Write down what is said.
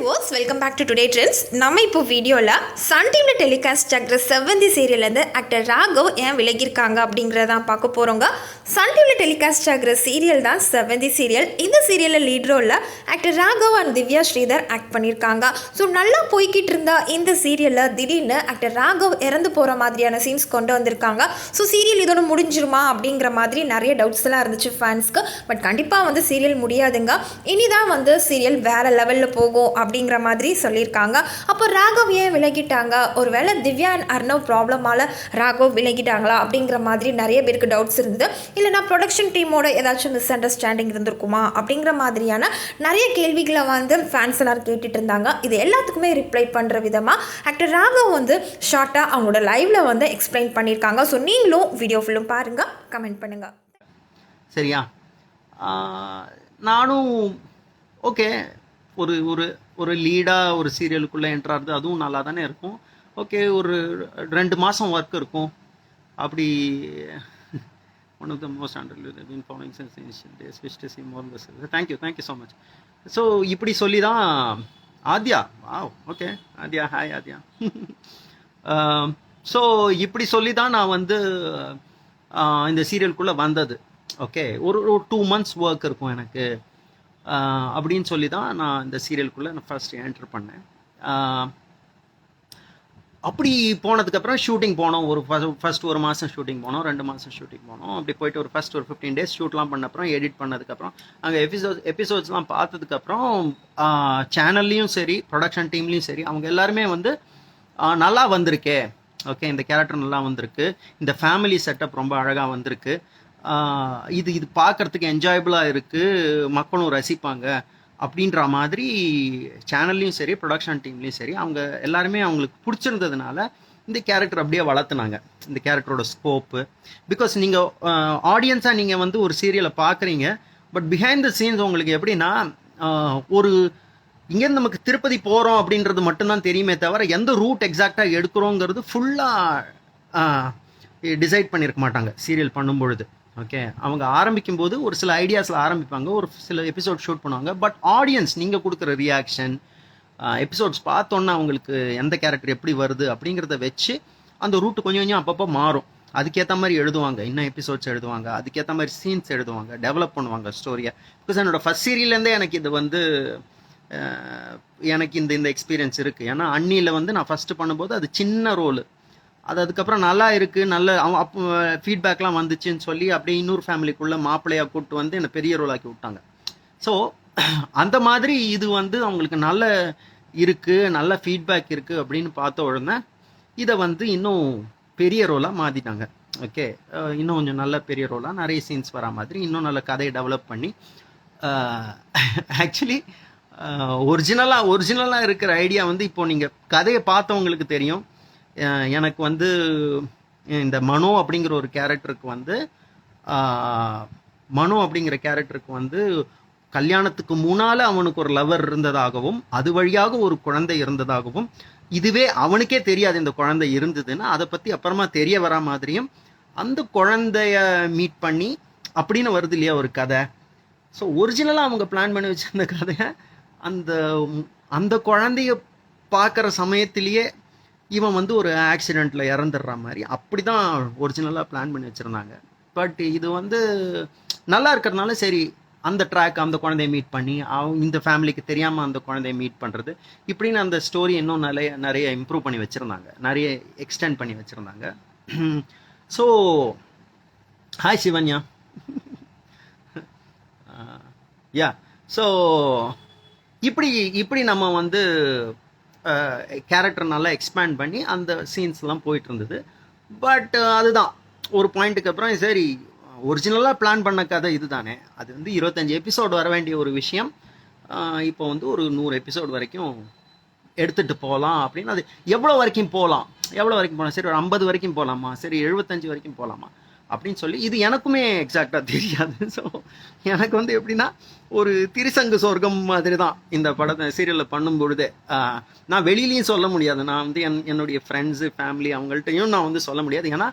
விவோஸ் welcome back to today trends நம்ம இப்போ வீடியோவில் சன் டிவியில் டெலிகாஸ்ட் ஆகிற செவ்வந்தி சீரியல்லேருந்து ஆக்டர் ராகவ் ஏன் விலகியிருக்காங்க அப்படிங்கிறதான் பார்க்க போகிறோங்க சன் டிவியில் டெலிகாஸ்ட் ஆகிற சீரியல் தான் செவ்வந்தி சீரியல் இந்த சீரியலில் லீட் ரோலில் actor Raghav and Divya Sridhar act பண்ணியிருக்காங்க. ஸோ நல்லா போய்கிட்டு இருந்தால் இந்த சீரியலில் திடீர்னு ஆக்டர் ராகவ் இறந்து போகிற மாதிரியான சீன்ஸ் கொண்டு வந்திருக்காங்க. ஸோ சீரியல் இதோட முடிஞ்சிருமா அப்படிங்கிற மாதிரி நிறைய டவுட்ஸ்லாம் இருந்துச்சு ஃபேன்ஸ்க்கு பட் கண்டிப்பாக வந்து சீரியல் முடியாதுங்க. இனிதான் வந்து சீரியல் வேறு லெவலில் போகும் அப்படிங்கிற மாதிரி சொல்லியிருக்காங்க. அப்போ ராகவ் ஏன் விலகிட்டாங்க? ஒருவேளை திவ்யா அண்ட் அர்ணவ் ப்ராப்ளமால ராகவ் விலகிட்டாங்களா? அப்படிங்கிற மாதிரி நிறைய பேருக்கு டவுட்ஸ் இருந்தது. இல்லைனா ப்ரொடக்ஷன் டீமோட ஏதாச்சும் மிஸ் அண்டர்ஸ்டாண்டிங் இருந்திருக்குமா? அப்படிங்கிற மாதிரியான நிறைய கேள்விகளை வந்து ஃபேன்ஸ் எல்லாரும் கேட்டுட்டு இருந்தாங்க. இது எல்லாத்துக்குமே ரிப்ளை பண்ணுற விதமாக ஆக்டர் ராகவ் வந்து ஷார்ட்டாக அவங்களோட லைவ்ல வந்து எக்ஸ்பிளைன் பண்ணியிருக்காங்க. ஸோ நீங்களும் வீடியோ ஃபுல்லும் பாருங்கள் கமெண்ட் பண்ணுங்கள் சரியா? நானும் ஓகே ஒரு ஒரு ஒரு லீடாக ஒரு சீரியலுக்குள்ளே என்ட்ராகிறது அதுவும் நல்லா தானே இருக்கும். ஓகே ஒரு ரெண்டு மாதம் ஒர்க் இருக்கும். அப்படி one of the most under been following since initial days wish to see more bus thank you thank you so much so இப்படி சொல்லி தான் Aadhya. Wow okay Aadhya hi Aadhya. Um, so இப்படி சொல்லி தான் நான் வந்து uh, இந்த சீரியலுக்குள்ளே வந்தது. ஓகே ஒரு ஒரு டூ மந்த்ஸ் ஒர்க் இருக்கும் எனக்கு. அப்படின்னு சொல்லி தான் நான் இந்த சீரியலுக்குள்ளே நான் ஃபர்ஸ்ட் என்டர் பண்ணேன். அப்படி போனதுக்கப்புறம் ஷூட்டிங் போனோம். ஒரு ஃபர்ஸ்ட் ஒரு மாதம் ஷூட்டிங் போனோம். ரெண்டு மாதம் ஷூட்டிங் போனோம். அப்படி போயிட்டு ஒரு ஃபஸ்ட் ஒரு ஃபிஃப்டீன் டேஸ் ஷூட்லாம் பண்ண அப்புறம் எடிட் பண்ணதுக்கப்புறம் அங்கே எபிசோட் எபிசோட்ஸ்லாம் பார்த்ததுக்கப்புறம் சேனல்லையும் சரி ப்ரொடக்ஷன் டீம்லேயும் சரி அவங்க எல்லாருமே வந்து நல்லா வந்திருக்கே. ஓகே இந்த கேரக்டர் நல்லா வந்திருக்கு. இந்த ஃபேமிலி செட்டப் ரொம்ப அழகாக வந்திருக்கு. இது இது பார்க்கறதுக்கு என்ஜாயபிளாக இருக்குது மக்களும் ரசிப்பாங்க அப்படின்ற மாதிரி சேனல்லையும் சரி ப்ரொடக்ஷன் டீம்லேயும் சரி அவங்க எல்லாருமே அவங்களுக்கு பிடிச்சிருந்ததுனால இந்த கேரக்டர் அப்படியே வளர்த்துனாங்க. இந்த கேரக்டரோட ஸ்கோப்பு பிகாஸ் நீங்கள் ஆடியன்ஸாக நீங்கள் வந்து ஒரு சீரியலை பார்க்குறீங்க பட் பிஹைண்ட் த சீன்ஸ் உங்களுக்கு எப்படின்னா ஒரு இங்கேருந்து நமக்கு திருப்பதி போகிறோம் அப்படின்றது மட்டும்தான் தெரியுமே தவிர எந்த ரூட் எக்ஸாக்டாக எடுக்கிறோங்கிறது ஃபுல்லாக டிசைட் பண்ணியிருக்க மாட்டாங்க சீரியல் பண்ணும் பொழுது ஓகே அவங்க ஆரம்பிக்கும் போது ஒரு சில ஐடியாஸில் ஆரம்பிப்பாங்க. ஒரு சில எபிசோட் ஷூட் பண்ணுவாங்க. பட் ஆடியன்ஸ் நீங்கள் கொடுக்குற ரியாக்ஷன் எபிசோட்ஸ் பார்த்தோன்னா அவங்களுக்கு எந்த கேரக்டர் எப்படி வருது அப்படிங்கிறத வச்சு அந்த ரூட்டு கொஞ்சம் கொஞ்சம் அப்பப்போ மாறும். அதுக்கேற்ற மாதிரி எழுதுவாங்க. இன்னும் எபிசோட்ஸ் எழுதுவாங்க. அதுக்கேற்ற மாதிரி சீன்ஸ் எழுதுவாங்க. டெவலப் பண்ணுவாங்க ஸ்டோரியை பிகாஸ் என்னோட ஃபர்ஸ்ட் சீரியல்லேருந்தே எனக்கு இது வந்து எனக்கு இந்த இந்த எக்ஸ்பீரியன்ஸ் இருக்குது ஏன்னா அன்னியில் வந்து நான் ஃபஸ்ட்டு பண்ணும்போது அது சின்ன ரோலு அது அதுக்கப்புறம் நல்லா இருக்கு நல்ல அவன் அப்போ ஃபீட்பேக்லாம் வந்துச்சுன்னு சொல்லி அப்படியே இன்னொரு ஃபேமிலிக்குள்ள மாப்பிள்ளையா கூப்பிட்டு வந்து என்னை பெரிய ரோலாக்கி விட்டாங்க. ஸோ அந்த மாதிரி இது வந்து அவங்களுக்கு நல்ல இருக்கு நல்ல ஃபீட்பேக் இருக்கு அப்படின்னு பார்த்த உடனே இதை வந்து இன்னும் பெரிய ரோலாக மாற்றிட்டாங்க ஓகே இன்னும் கொஞ்சம் நல்ல பெரிய ரோலாக நிறைய சீன்ஸ் வரா மாதிரி இன்னும் நல்ல கதையை டெவலப் பண்ணி ஆக்சுவலி ஒரிஜினலாக ஒரிஜினலாக இருக்கிற ஐடியா வந்து இப்போ நீங்கள் கதையை பார்த்தவங்களுக்கு தெரியும். எனக்கு வந்து இந்த மனோ அப்படிங்கிற ஒரு கேரக்டருக்கு வந்து மனோ அப்படிங்கிற கேரக்டருக்கு வந்து கல்யாணத்துக்கு முன்னால் அவனுக்கு ஒரு லவர் இருந்ததாகவும் அது வழியாக ஒரு குழந்தை இருந்ததாகவும் இதுவே அவனுக்கே தெரியாது இந்த குழந்தை இருந்ததுன்னு அதை பற்றி அப்புறமா தெரிய வரா மாதிரியும் அந்த குழந்தைய மீட் பண்ணி அப்படின்னு வருது இல்லையா ஒரு கதை. ஸோ ஒரிஜினலாக அவங்க பிளான் பண்ணி வச்சிருந்த கதையை அந்த அந்த குழந்தைய பார்க்குற சமயத்திலேயே இவன் வந்து ஒரு ஆக்சிடெண்ட்டில் இறந்துடுற மாதிரி. அப்படி தான் ஒரிஜினலாக பிளான் பண்ணி வச்சுருந்தாங்க. பட் இது வந்து நல்லா இருக்கிறதுனால சரி அந்த ட்ராக் அந்த குழந்தைய மீட் பண்ணி அவங்க இந்த ஃபேமிலிக்கு தெரியாமல் அந்த குழந்தைய மீட் பண்ணுறது இப்படின்னு அந்த ஸ்டோரி இன்னும் நிறைய நிறைய இம்ப்ரூவ் பண்ணி வச்சுருந்தாங்க. நிறைய எக்ஸ்டெண்ட் பண்ணி வச்சுருந்தாங்க. So hi Shivanya. Uh, yeah so இப்படி இப்படி நம்ம வந்து கேரக்டர் நல்லா எக்ஸ்பேண்ட் பண்ணி அந்த சீன்ஸ்லாம் போயிட்டு இருந்தது. பட் அதுதான். ஒரு பாயிண்ட்டுக்கு அப்புறம் சரி ஒரிஜினலாக பிளான் பண்ண கதை இதுதானே. அது வந்து இருபத்தஞ்சி எபிசோடு வர வேண்டிய ஒரு விஷயம். இப்போ வந்து ஒரு நூறு எபிசோடு வரைக்கும் எடுத்துகிட்டு போகலாம் அப்படின்னு அது எவ்வளோ வரைக்கும் போகலாம் எவ்வளோ வரைக்கும் போகலாம் சரி ஒரு ஐம்பது வரைக்கும் போகலாமா சரி எழுபத்தஞ்சு வரைக்கும் போகலாமா அப்படின்னு சொல்லி இது எனக்குமே எக்ஸாக்டாக தெரியாது. ஸோ எனக்கு வந்து எப்படின்னா ஒரு திரிசங்கு சொர்க்கம் மாதிரி தான் இந்த படத்தை சீரியலில் பண்ணும்பொழுது ஆஹ், நான் வெளியிலையும் சொல்ல முடியாது. நான் வந்து என் என்னுடைய ஃப்ரெண்ட்ஸு ஃபேமிலி அவங்கள்ட்டையும் நான் வந்து சொல்ல முடியாது. ஏன்னா